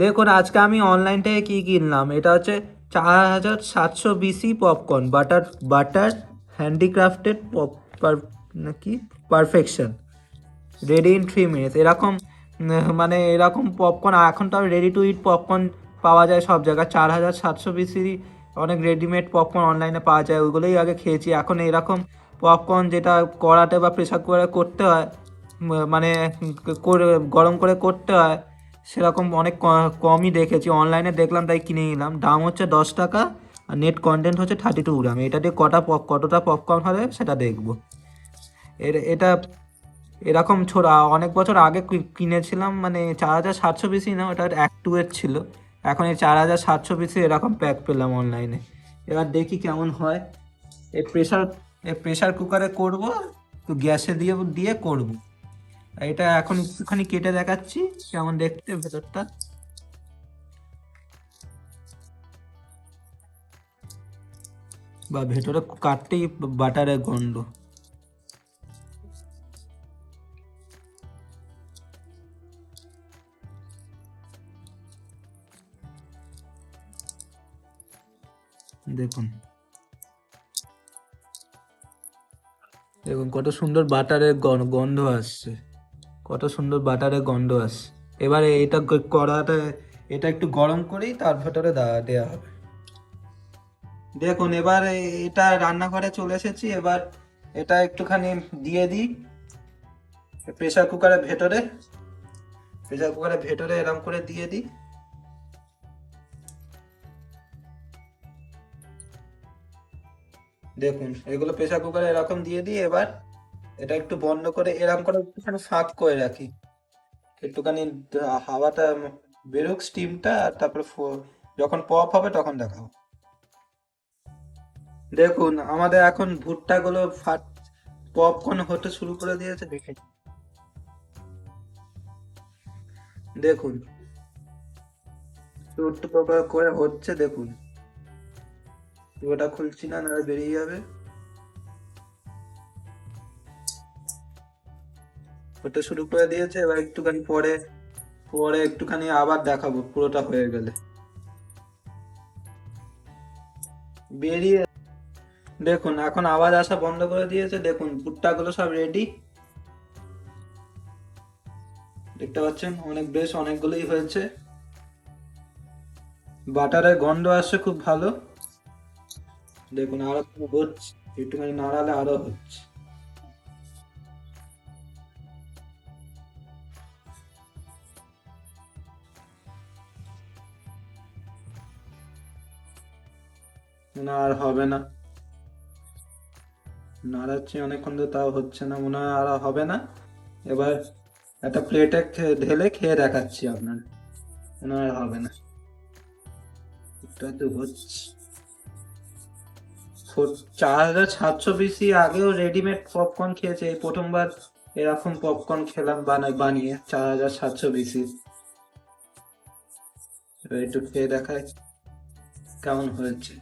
দেখুন, আজকে আমি অনলাইন থেকে কী কিনলাম? এটা হচ্ছে চার হাজার সাতশো BC popcorn butter butter handcrafted pop কি? Perfection ready in three minutes এরকম মানে এরকম পপকর্ন এখন তো রেডি টু ইট পপকর্ন পাওয়া যায় সব জায়গায়। চার হাজার সাতশো বিসিরই অনেক রেডিমেড পপকর্ন অনলাইনে পাওয়া যায়। ওইগুলোই আগে খেয়েছি। এখন এরকম পপকর্ন যেটা কড়াতে বা প্রেসার কুকারে করতে হয় মানে গরম করে করতে হয় সেরকম অনেক কমই দেখেছি। অনলাইনে দেখলাম, তাই কিনে নিলাম। দাম হচ্ছে দশ টাকা আর নেট কন্টেন্ট হচ্ছে থার্টি টু গ্রাম এটা দিয়ে কটা কতটা পপকর্ন হবে সেটা দেখব। এর এটা এরকম ছোড়া অনেক বছর আগে কিনেছিলাম মানে চার হাজার সাতশো পিসি না, ওটা এক টু এর ছিল। এখন এই চার হাজার সাতশো পিসি এরকম প্যাক পেলাম অনলাইনে এবার দেখি কেমন হয়। এই প্রেশার এই প্রেশার কুকারে করব তো গ্যাসে দিয়ে দিয়ে করব। এটা এখন একটুখানি কেটে দেখাচ্ছি, কেমন দেখতে ভেতরটা। বা ভেতরে কাটতেই বাটারের গন্ধ দেখুন। দেখুন কত সুন্দর বাটারের গন- গন্ধ আসছে। কত সুন্দর বাটারের গন্ধ আসছে এবারে এটা কড়াটা এটা একটু গরম করেই তার ভেতরে দেওয়া হবে। দেখুন, এবার এটা রান্নাঘরে চলে এসেছি। এবার এটা একটুখানি দিয়ে দিই। প্রেসার কুকারের ভেতরে, প্রেসার কুকারের ভেতরে এরম করে দিয়ে দিই। দেখুন, এগুলো প্রেসার কুকারে এরকম দিয়ে দিই। এবার এটা একটু বন্ধ করে এরকম করে একটুখানি ফাঁক করে রাখি। একটুখানি হাওয়াটা বেরোক স্টিমটা আর তারপরে যখন পপ হবে তখন দেখাবো। দেখুন, আমাদের এখন ভুট্টাগুলো ফাট পপকর্ন হতে শুরু করে দিয়েছে। দেখে দেখুন। করে হচ্ছে, দেখুন। ওটা খুলছি না বেরিয়ে যাবে। হতে শুরু করে দিয়েছে, এবার একটুখানি পরে পরে একটুখানি আবার দেখাবো, পুরোটা হয়ে গেলে। বেরিয়ে দেখুন, এখন আওয়াজ আসা বন্ধ করে দিয়েছে, দেখুন ভুট্টাগুলো সব রেডি দেখতে পাচ্ছেন, অনেক বেশ অনেকগুলোই হয়েছে। বাটারের গন্ধ আসছে খুব ভালো। দেখুন, আরও হচ্ছে, একটুখানি নাড়ালে আরও হচ্ছে। না আর হবে না। নাড়াচ্ছি অনেকক্ষণ তো তাও হচ্ছে না, মনে হয় আর হবে না। এবার একটা প্লেটে ঢেলে খেয়ে দেখাচ্ছি আপনার। মনে আর হবে না। চার হাজার সাতশো বিসি আগেও রেডিমেড পপকর্ন খেয়েছে, এই প্রথমবার এরকম পপকর্ন খেলাম বানাই বানিয়ে চার হাজার সাতশো এবার একটু খেয়ে দেখাই কেমন হয়েছে।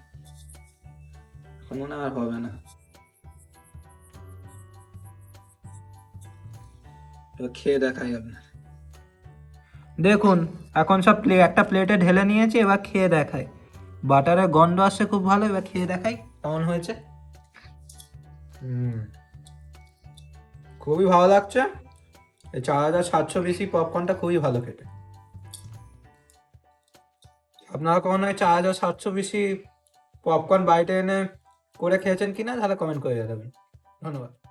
মনে আর হবে না। খেয়ে দেখাই আপনার। দেখুন এখন সব প্লে একটা প্লেটে ঢেলে নিয়েছি এবার খেয়ে দেখাই। বাটারের গন্ধ আসছে খুব ভালো এবার খেয়ে দেখাই কেমন হয়েছে? হুম। খুবই ভালো লাগছে। এই চার হাজার সাতশো বেশি পপকর্নটা খুবই ভালো খেতে। আপনারা কখনো চার হাজার সাতশো বেশি পপকর্ন বাড়িতে এনে করে খেয়েছেন কিনা তাহলে কমেন্ট করে দেবেন ধন্যবাদ।